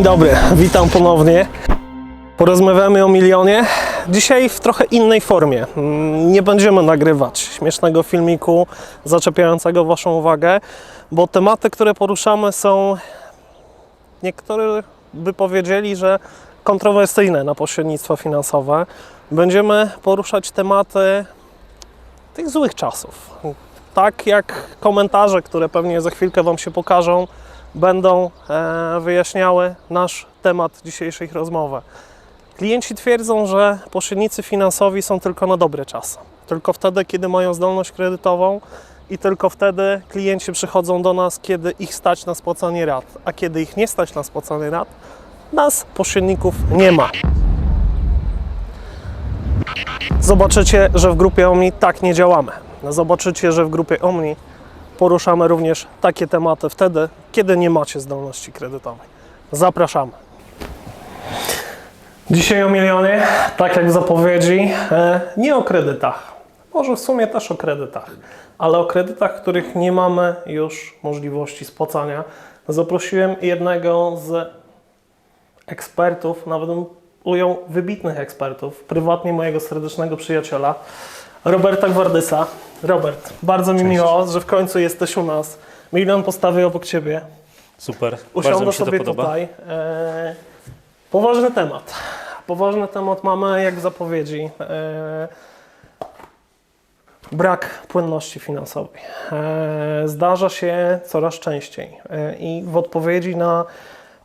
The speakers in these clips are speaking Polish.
dzień dobry, witam ponownie. Porozmawiamy o milionie. Dzisiaj w trochę innej formie. Mm, Nie będziemy nagrywać śmiesznego filmiku zaczepiającego Waszą uwagę, bo tematy, które poruszamy są niektórzy by powiedzieli, że kontrowersyjne na pośrednictwo finansowe. Będziemy poruszać tematy tych złych czasów. Tak jak komentarze, które pewnie za chwilkę Wam się pokażą, będą e, wyjaśniały nasz temat dzisiejszej rozmowy. Klienci twierdzą, że pośrednicy finansowi są tylko na dobre czasy. Tylko wtedy, kiedy mają zdolność kredytową i tylko wtedy klienci przychodzą do nas, kiedy ich stać na spłacanie rat, a kiedy ich nie stać na spłacanie rat, nas pośredników nie ma. Zobaczycie, że w grupie Omni tak nie działamy. Zobaczycie, że w grupie Omni poruszamy również takie tematy wtedy, kiedy nie macie zdolności kredytowej. Zapraszamy. Dzisiaj o milionie, tak jak w zapowiedzi, e, nie o kredytach. Może w sumie też o kredytach, ale o kredytach, których nie mamy już możliwości spłacania. Zaprosiłem jednego z ekspertów, nawet ujął wybitnych ekspertów, prywatnie mojego serdecznego przyjaciela, Roberta Gwardysa. Robert, bardzo mi miło, że w końcu jesteś u nas. Milion postawię obok Ciebie. Super, Usiądę sobie tutaj. E, poważny temat. Poważny temat mamy, jak w zapowiedzi. E, brak płynności finansowej. E, zdarza się coraz częściej. E, I w odpowiedzi na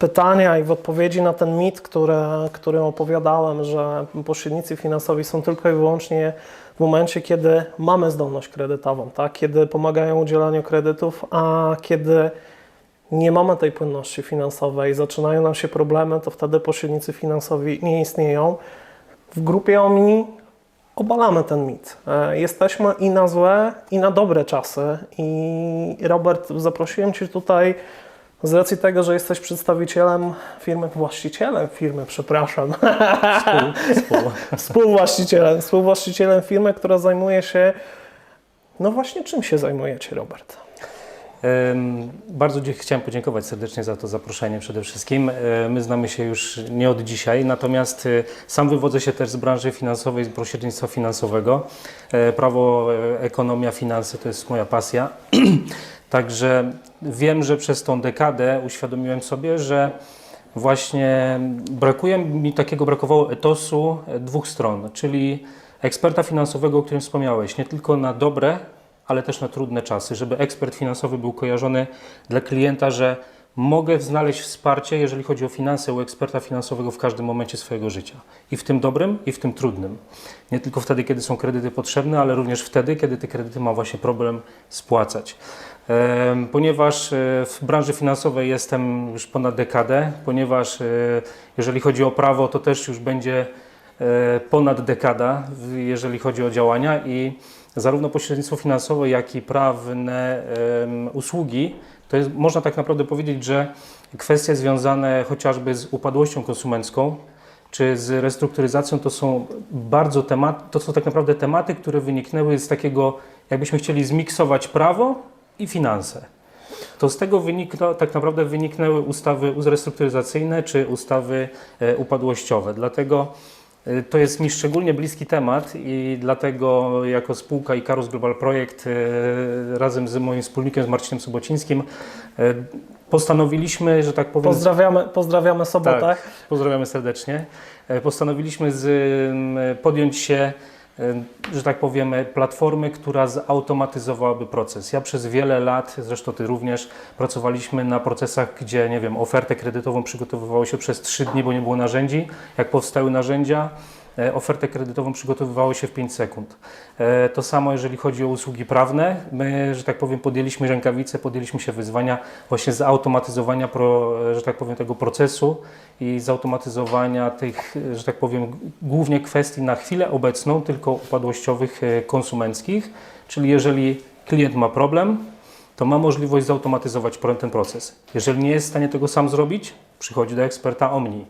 pytania i w odpowiedzi na ten mit, który, który opowiadałem, że pośrednicy finansowi są tylko i wyłącznie w momencie, kiedy mamy zdolność kredytową, tak? kiedy pomagają udzielaniu kredytów, a kiedy nie mamy tej płynności finansowej, zaczynają nam się problemy, to wtedy pośrednicy finansowi nie istnieją. W grupie Omni obalamy ten mit. E, Jesteśmy i na złe, i na dobre czasy. I Robert, zaprosiłem Cię tutaj z racji tego, że jesteś przedstawicielem firmy, właścicielem firmy, przepraszam, Współ- współwłaścicielem, współwłaścicielem firmy, która zajmuje się, no właśnie czym się zajmujecie, Robert? Bardzo chciałem podziękować serdecznie za to zaproszenie przede wszystkim. E, My znamy się już nie od dzisiaj, natomiast e, sam wywodzę się też z branży finansowej, z pośrednictwa finansowego. E, Prawo, ekonomia, finanse to jest moja pasja. Także wiem, że przez tą dekadę uświadomiłem sobie, że właśnie brakuje mi takiego, brakowało etosu e, dwóch stron, czyli eksperta finansowego, o którym wspomniałeś, nie tylko na dobre, ale też na trudne czasy, żeby ekspert finansowy był kojarzony dla klienta, że mogę znaleźć wsparcie, jeżeli chodzi o finanse, u eksperta finansowego w każdym momencie swojego życia. I w tym dobrym, i w tym trudnym. Nie tylko wtedy, kiedy są kredyty potrzebne, ale również wtedy, kiedy te kredyty ma właśnie problem spłacać. Ponieważ e, w branży finansowej jestem już ponad dekadę, ponieważ e, jeżeli chodzi o prawo, to też już będzie e, ponad dekada, jeżeli chodzi o działania i zarówno pośrednictwo finansowe, jak i prawne usługi, to jest, można tak naprawdę powiedzieć, że kwestie związane chociażby z upadłością konsumencką, czy z restrukturyzacją, to są bardzo temat, to są tak naprawdę tematy, które wyniknęły z takiego, jakbyśmy chcieli zmiksować prawo i finanse. To z tego wynikło, tak naprawdę wyniknęły ustawy restrukturyzacyjne czy ustawy e, upadłościowe. Dlatego e, to jest mi szczególnie bliski temat i dlatego jako spółka Icarus Global Projekt e, razem z moim wspólnikiem, z Marcinem Sobocińskim, postanowiliśmy, że tak powiem, Pozdrawiamy, pozdrawiamy sobotę. tak, pozdrawiamy serdecznie. Postanowiliśmy z, podjąć się, że tak powiem, platformy, która zautomatyzowałaby proces. Ja przez wiele lat, zresztą Ty również, pracowaliśmy na procesach, gdzie, nie wiem, ofertę kredytową przygotowywało się przez 3 dni, bo nie było narzędzi. Jak powstały narzędzia, e, ofertę kredytową przygotowywało się w 5 sekund. E, To samo jeżeli chodzi o usługi prawne. My, że tak powiem, podjęliśmy rękawice, podjęliśmy się wyzwania właśnie zautomatyzowania, pro, że tak powiem, tego procesu i zautomatyzowania tych, że tak powiem, głównie kwestii na chwilę obecną, tylko upadłościowych, e, konsumenckich. Czyli jeżeli klient ma problem, to ma możliwość zautomatyzować ten proces. Jeżeli nie jest w stanie tego sam zrobić, przychodzi do eksperta Omni.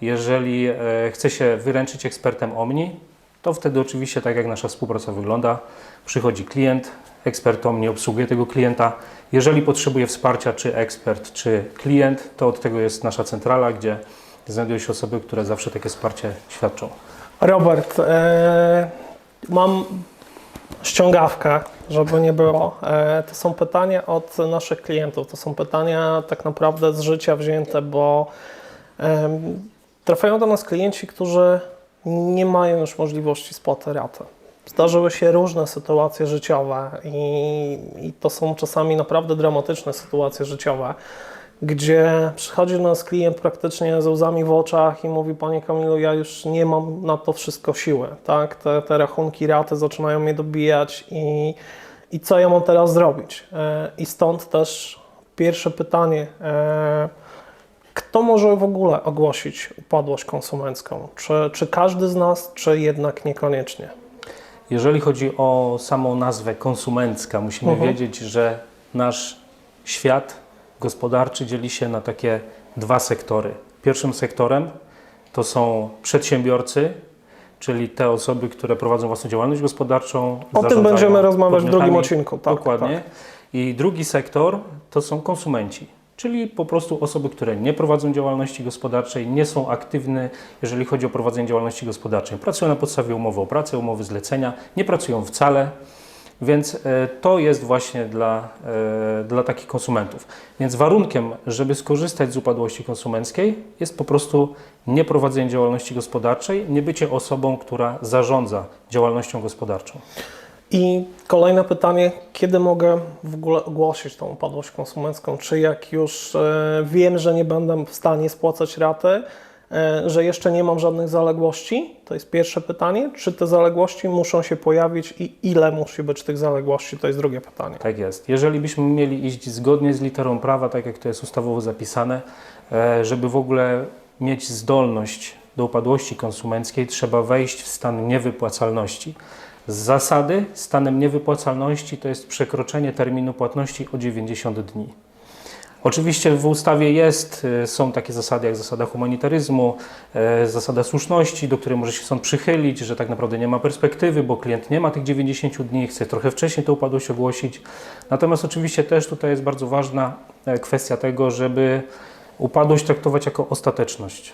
Jeżeli e, chce się wyręczyć ekspertem Omni, to wtedy oczywiście, tak jak nasza współpraca wygląda, przychodzi klient, ekspert Omni obsługuje tego klienta. Jeżeli potrzebuje wsparcia, czy ekspert, czy klient, to od tego jest nasza centrala, gdzie znajdują się osoby, które zawsze takie wsparcie świadczą. Robert, e, mam ściągawkę, żeby nie było. E, to są pytania od naszych klientów. To są pytania tak naprawdę z życia wzięte, bo trafiają do nas klienci, którzy nie mają już możliwości spłaty raty. Zdarzyły się różne sytuacje życiowe i, i to są czasami naprawdę dramatyczne sytuacje życiowe, gdzie przychodzi do nas klient praktycznie ze łzami w oczach i mówi, Panie Kamilu, ja już nie mam na to wszystko siły, tak? Te, te rachunki raty zaczynają mnie dobijać i, i co ja mam teraz zrobić? E, I stąd też pierwsze pytanie, e, kto może w ogóle ogłosić upadłość konsumencką? Czy, czy każdy z nas, czy jednak niekoniecznie? Jeżeli chodzi o samą nazwę konsumencka, musimy Mhm. wiedzieć, że nasz świat gospodarczy dzieli się na takie dwa sektory. Pierwszym sektorem to są przedsiębiorcy, czyli te osoby, które prowadzą własną działalność gospodarczą. O tym będziemy rozmawiać w drugim odcinku. Tak, Dokładnie. Tak. I drugi sektor to są konsumenci, czyli po prostu osoby, które nie prowadzą działalności gospodarczej, nie są aktywne, jeżeli chodzi o prowadzenie działalności gospodarczej. Pracują na podstawie umowy o pracę, umowy zlecenia, nie pracują wcale. Więc e, to jest właśnie dla, e, dla takich konsumentów. Więc warunkiem, żeby skorzystać z upadłości konsumenckiej, jest po prostu nieprowadzenie działalności gospodarczej, nie bycie osobą, która zarządza działalnością gospodarczą. I kolejne pytanie, kiedy mogę w ogóle ogłosić tą upadłość konsumencką? Czy jak już e, wiem, że nie będę w stanie spłacać raty, że jeszcze nie mam żadnych zaległości? To jest pierwsze pytanie. Czy te zaległości muszą się pojawić i ile musi być tych zaległości? To jest drugie pytanie. Tak jest. Jeżeli byśmy mieli iść zgodnie z literą prawa, tak jak to jest ustawowo zapisane, e, żeby w ogóle mieć zdolność do upadłości konsumenckiej, trzeba wejść w stan niewypłacalności. Z zasady stanem niewypłacalności to jest przekroczenie terminu płatności o 90 dni. Oczywiście w ustawie jest, y, są takie zasady jak zasada humanitaryzmu, e, zasada słuszności, do której może się sąd przychylić, że tak naprawdę nie ma perspektywy, bo klient nie ma tych 90 dni, chce trochę wcześniej tę upadłość ogłosić. Natomiast oczywiście też tutaj jest bardzo ważna e, kwestia tego, żeby upadłość traktować jako ostateczność.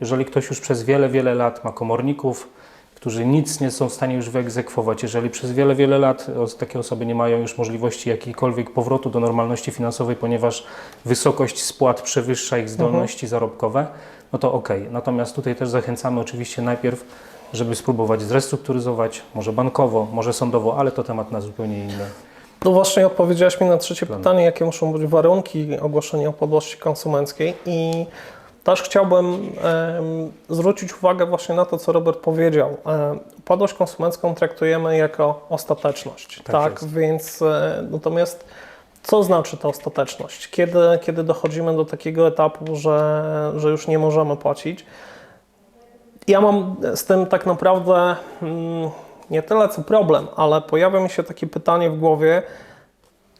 Jeżeli ktoś już przez wiele, wiele lat ma komorników, którzy nic nie są w stanie już wyegzekwować, jeżeli przez wiele, wiele lat takie osoby nie mają już możliwości jakiejkolwiek powrotu do normalności finansowej, ponieważ wysokość spłat przewyższa ich zdolności zarobkowe, no to ok. Natomiast tutaj też zachęcamy oczywiście najpierw, żeby spróbować zrestrukturyzować, może bankowo, może sądowo, ale to temat na zupełnie inny. No właśnie odpowiedziałeś mi na trzecie pytanie, jakie muszą być warunki ogłoszenia upadłości konsumenckiej i też chciałbym zwrócić uwagę właśnie na to, co Robert powiedział. E, upadłość konsumencką traktujemy jako ostateczność, tak? Tak. Więc e, natomiast co znaczy ta ostateczność? Kiedy, kiedy dochodzimy do takiego etapu, że, że już nie możemy płacić? Ja mam z tym tak naprawdę mm, nie tyle co problem, ale pojawia mi się takie pytanie w głowie,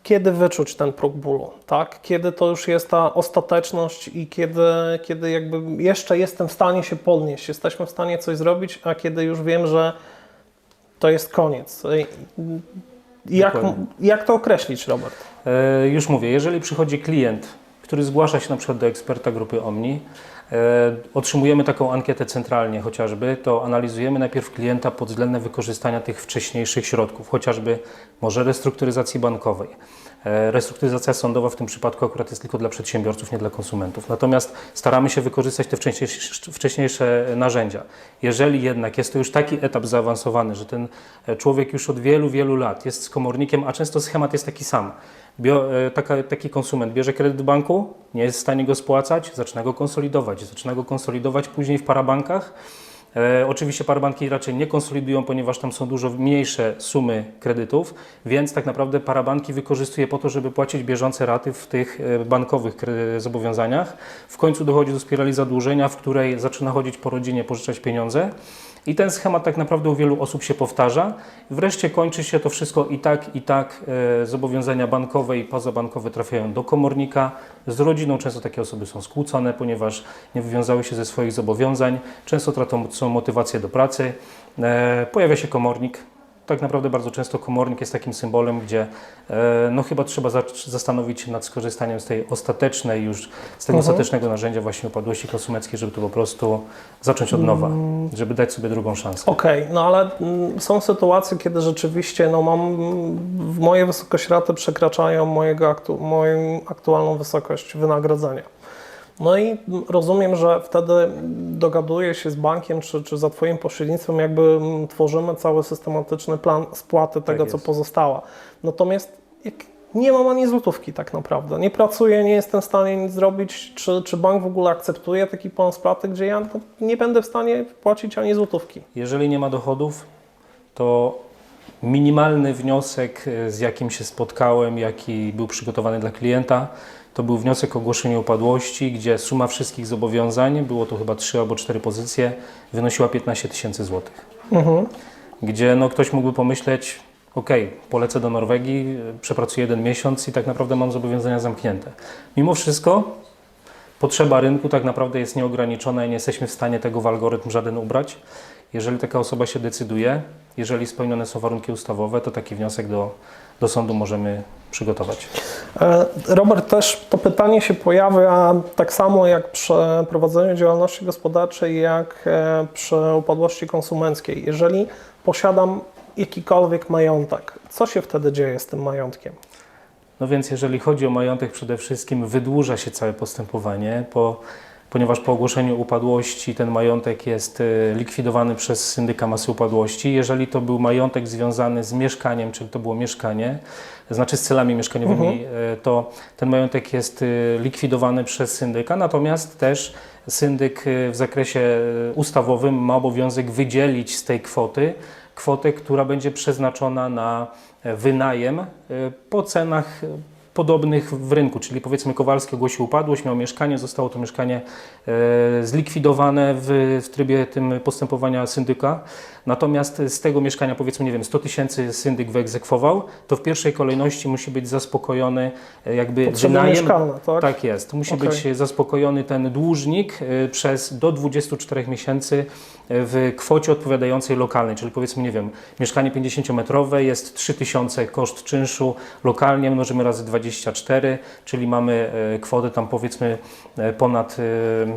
kiedy wyczuć ten próg bólu, tak? Kiedy to już jest ta ostateczność i kiedy, kiedy jakby jeszcze jestem w stanie się podnieść, jesteśmy w stanie coś zrobić, a kiedy już wiem, że to jest koniec. Jak, Dokładnie. jak to określić, Robert? E, Już mówię, jeżeli przychodzi klient, który zgłasza się na przykład do eksperta grupy Omni, otrzymujemy taką ankietę centralnie chociażby, to analizujemy najpierw klienta pod względem wykorzystania tych wcześniejszych środków, chociażby może restrukturyzacji bankowej. E, Restrukturyzacja sądowa w tym przypadku akurat jest tylko dla przedsiębiorców, nie dla konsumentów. Natomiast staramy się wykorzystać te wcześniejsze, narzędzia. Jeżeli jednak jest to już taki etap zaawansowany, że ten e, człowiek już od wielu, wielu lat jest komornikiem, a często schemat jest taki sam. Bio, e, taka, taki konsument bierze kredyt banku, nie jest w stanie go spłacać, zaczyna go konsolidować, zaczyna go konsolidować później w parabankach. E, oczywiście parabanki raczej nie konsolidują, ponieważ tam są dużo mniejsze sumy kredytów, więc tak naprawdę parabanki wykorzystuje po to, żeby płacić bieżące raty w tych e, bankowych zobowiązaniach. W końcu dochodzi do spirali zadłużenia, w której zaczyna chodzić po rodzinie, pożyczać pieniądze. I ten schemat tak naprawdę u wielu osób się powtarza. Wreszcie kończy się to wszystko i tak, i tak. E, zobowiązania bankowe i pozabankowe trafiają do komornika. Z rodziną często takie osoby są skłócone, ponieważ nie wywiązały się ze swoich zobowiązań. Często tracą motywację do pracy. E, pojawia się komornik, tak naprawdę bardzo często komornik jest takim symbolem, gdzie e, no chyba trzeba za, zastanowić się nad skorzystaniem z tej ostatecznej już, z tego Mhm. ostatecznego narzędzia właśnie upadłości konsumenckiej, żeby to po prostu zacząć od nowa, żeby dać sobie drugą szansę. Okej, no ale mm, są sytuacje, kiedy rzeczywiście no mam, moje wysokość raty przekraczają mojego aktu, moją aktualną wysokość wynagrodzenia. No i rozumiem, że wtedy dogaduję się z bankiem, czy, czy za Twoim pośrednictwem jakby tworzymy cały systematyczny plan spłaty tego, co jest. pozostała. Natomiast nie mam ani złotówki tak naprawdę, nie pracuję, nie jestem w stanie nic zrobić, czy, czy bank w ogóle akceptuje taki plan spłaty, gdzie ja no, nie będę w stanie płacić ani złotówki. Jeżeli nie ma dochodów, to minimalny wniosek, e, z jakim się spotkałem, jaki był przygotowany dla klienta, to był wniosek o ogłoszenie upadłości, gdzie suma wszystkich zobowiązań, było to chyba 3 albo 4 pozycje, wynosiła 15 tysięcy złotych. Mhm. Gdzie no, ktoś mógłby pomyśleć, ok, polecę do Norwegii, przepracuję jeden miesiąc i tak naprawdę mam zobowiązania zamknięte. Mimo wszystko potrzeba rynku tak naprawdę jest nieograniczona i nie jesteśmy w stanie tego w algorytm żaden ubrać. Jeżeli taka osoba się decyduje, jeżeli spełnione są warunki ustawowe, to taki wniosek do, do sądu możemy przygotować. E, Robert, też to pytanie się pojawia tak samo jak przy prowadzeniu działalności gospodarczej, jak e, przy upadłości konsumenckiej. Jeżeli posiadam jakikolwiek majątek, co się wtedy dzieje z tym majątkiem? No więc jeżeli chodzi o majątek, przede wszystkim wydłuża się całe postępowanie, po, ponieważ po ogłoszeniu upadłości ten majątek jest e, likwidowany przez syndyka masy upadłości. Jeżeli to był majątek związany z mieszkaniem, czyli to było mieszkanie, znaczy z celami mieszkaniowymi, e, to ten majątek jest e, likwidowany przez syndyka, natomiast też syndyk w zakresie ustawowym ma obowiązek wydzielić z tej kwoty kwotę, która będzie przeznaczona na e, wynajem po cenach podobnych w rynku, czyli powiedzmy Kowalski ogłosił upadłość, miał mieszkanie, zostało to mieszkanie e, zlikwidowane w, w trybie tym postępowania syndyka, natomiast z tego mieszkania powiedzmy, nie wiem, 100 tysięcy syndyk wyegzekwował, to w pierwszej kolejności musi być zaspokojony e, jakby Potrzeby wynajem. tak? Tak jest. Musi Okej. być zaspokojony ten dłużnik y, przez do 24 miesięcy y, w kwocie odpowiadającej lokalnej, czyli powiedzmy, nie wiem, mieszkanie 50-metrowe jest 3000 koszt czynszu, lokalnie mnożymy razy 24, czyli mamy kwotę tam powiedzmy ponad,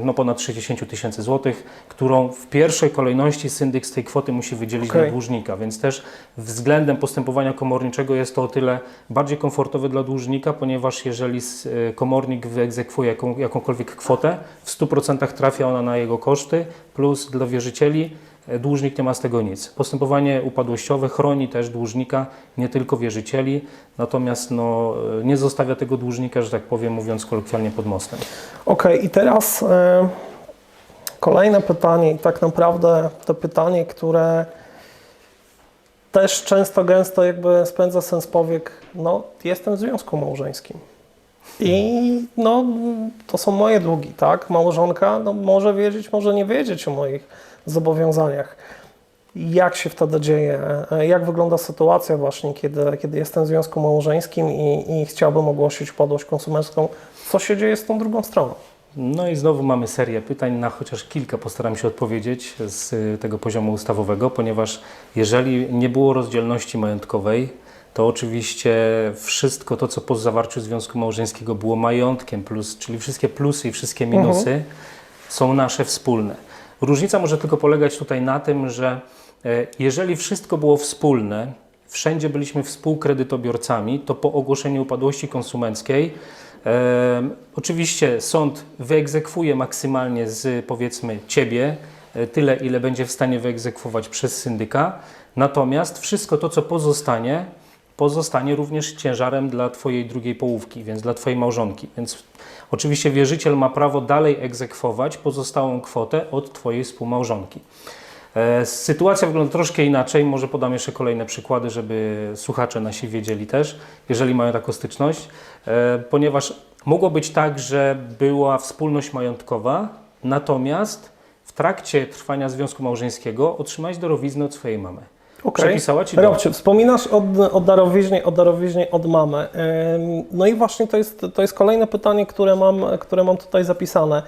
no ponad 60 tysięcy złotych, którą w pierwszej kolejności syndyk z tej kwoty musi wydzielić Okej. dla dłużnika, więc też względem postępowania komorniczego jest to o tyle bardziej komfortowe dla dłużnika, ponieważ jeżeli y, komornik wyegzekwuje jaką, jakąkolwiek kwotę, w 100% trafia ona na jego koszty, plus dla wierzycieli e, dłużnik nie ma z tego nic. Postępowanie upadłościowe chroni też dłużnika, nie tylko wierzycieli, natomiast no, e, nie zostawia tego dłużnika, że tak powiem, mówiąc kolokwialnie, pod mostem. Okej, i teraz e, kolejne pytanie, i tak naprawdę to pytanie, które też często, gęsto jakby spędza sens powiek, no jestem w związku małżeńskim. I no, to są moje długi, tak? Małżonka no, może wiedzieć, może nie wiedzieć o moich zobowiązaniach. Jak się wtedy dzieje? Jak wygląda sytuacja właśnie, kiedy, kiedy jestem w związku małżeńskim i, i chciałbym ogłosić upadłość konsumencką? Co się dzieje z tą drugą stroną? No i znowu mamy serię pytań, na chociaż kilka postaram się odpowiedzieć z tego poziomu ustawowego, ponieważ jeżeli nie było rozdzielności majątkowej, to oczywiście wszystko to, co po zawarciu związku małżeńskiego było majątkiem, plus, czyli wszystkie plusy i wszystkie minusy są nasze wspólne. Różnica może tylko polegać tutaj na tym, że e, jeżeli wszystko było wspólne, wszędzie byliśmy współkredytobiorcami, to po ogłoszeniu upadłości konsumenckiej oczywiście sąd wyegzekwuje maksymalnie z powiedzmy ciebie e, tyle, ile będzie w stanie wyegzekwować przez syndyka, natomiast wszystko to, co pozostanie, pozostanie również ciężarem dla Twojej drugiej połówki, więc dla Twojej małżonki. Więc oczywiście wierzyciel ma prawo dalej egzekwować pozostałą kwotę od Twojej współmałżonki. E, Sytuacja wygląda troszkę inaczej. Może podam jeszcze kolejne przykłady, żeby słuchacze nasi wiedzieli też, jeżeli mają taką styczność. E, Ponieważ mogło być tak, że była wspólność majątkowa, natomiast w trakcie trwania związku małżeńskiego otrzymałeś darowiznę od swojej mamy. Okej. Przepisała Ci wspominasz o, o, darowiźnie, o darowiźnie od mamy. No i właśnie to jest, to jest kolejne pytanie, które mam, które mam tutaj zapisane.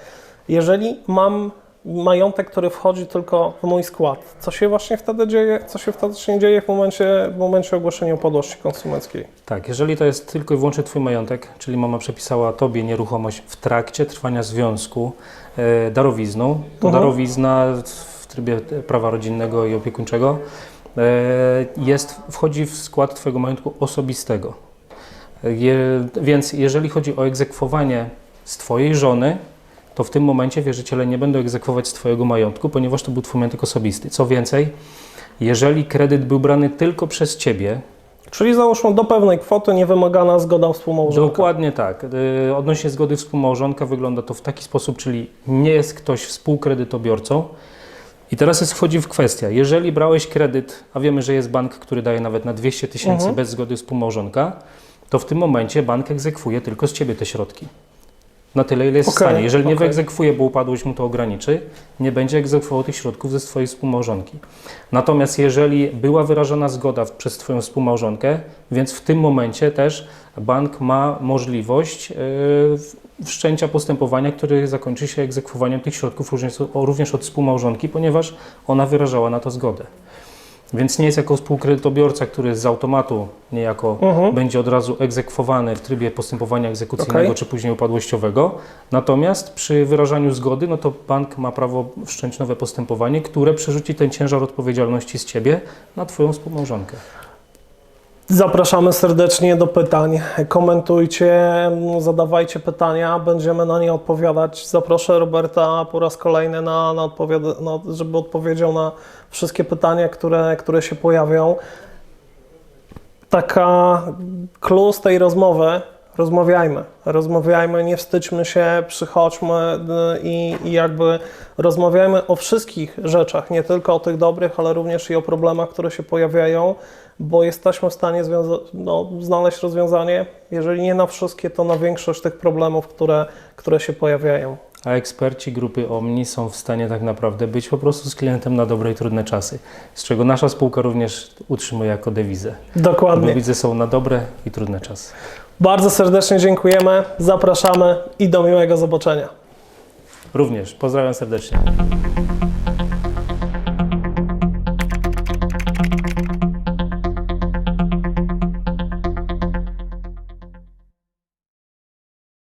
Jeżeli mam majątek, który wchodzi tylko w mój skład. Co się właśnie wtedy dzieje, co się wtedy dzieje w momencie, w momencie ogłoszenia upadłości konsumenckiej? Tak, jeżeli to jest tylko i wyłącznie Twój majątek, czyli mama przepisała Tobie nieruchomość w trakcie trwania związku e, darowizną, to Mhm. darowizna w trybie prawa rodzinnego i opiekuńczego e, jest, wchodzi w skład Twojego majątku osobistego. Je, więc jeżeli chodzi o egzekwowanie z Twojej żony, to w tym momencie wierzyciele nie będą egzekwować z Twojego majątku, ponieważ to był Twój majątek osobisty. Co więcej, jeżeli kredyt był brany tylko przez Ciebie, Czyli załóżmy do pewnej kwoty niewymagana zgoda współmałżonka. Dokładnie tak. Y, Odnośnie zgody współmałżonka wygląda to w taki sposób, czyli nie jest ktoś współkredytobiorcą. I teraz jest, wchodzi w kwestia, jeżeli brałeś kredyt, a wiemy, że jest bank, który daje nawet na 200 tysięcy Mhm. bez zgody współmałżonka, to w tym momencie bank egzekwuje tylko z Ciebie te środki. Na tyle, ile jest w Okej, stanie. Jeżeli nie okej. wyegzekwuje, bo upadłość mu to ograniczy, nie będzie egzekwował tych środków ze swojej współmałżonki. Natomiast jeżeli była wyrażona zgoda w- przez Twoją współmałżonkę, więc w tym momencie też bank ma możliwość yy, wszczęcia postępowania, które zakończy się egzekwowaniem tych środków również od współmałżonki, ponieważ ona wyrażała na to zgodę. Więc nie jest jako współkredytobiorca, który z automatu niejako Mhm. będzie od razu egzekwowany w trybie postępowania egzekucyjnego Okej. czy później upadłościowego. Natomiast przy wyrażaniu zgody, no to bank ma prawo wszcząć nowe postępowanie, które przerzuci ten ciężar odpowiedzialności z ciebie na twoją współmałżonkę. Zapraszamy serdecznie do pytań. Komentujcie, zadawajcie pytania, będziemy na nie odpowiadać. Zaproszę Roberta po raz kolejny, na, na odpowiad- na, żeby odpowiedział na wszystkie pytania, które, które się pojawią. Taka clue z tej rozmowy. Rozmawiajmy, rozmawiajmy, nie wstydźmy się, przychodźmy y, i, i jakby rozmawiajmy o wszystkich rzeczach, nie tylko o tych dobrych, ale również i o problemach, które się pojawiają, bo jesteśmy w stanie no, znaleźć rozwiązanie, jeżeli nie na wszystkie, to na większość tych problemów, które, które się pojawiają. A eksperci grupy Omni są w stanie tak naprawdę być po prostu z klientem na dobre i trudne czasy, z czego nasza spółka również utrzymuje jako dewizę. Dokładnie. Dewizy są na dobre i trudne czasy. Bardzo serdecznie dziękujemy, zapraszamy i do miłego zobaczenia. Również pozdrawiam serdecznie.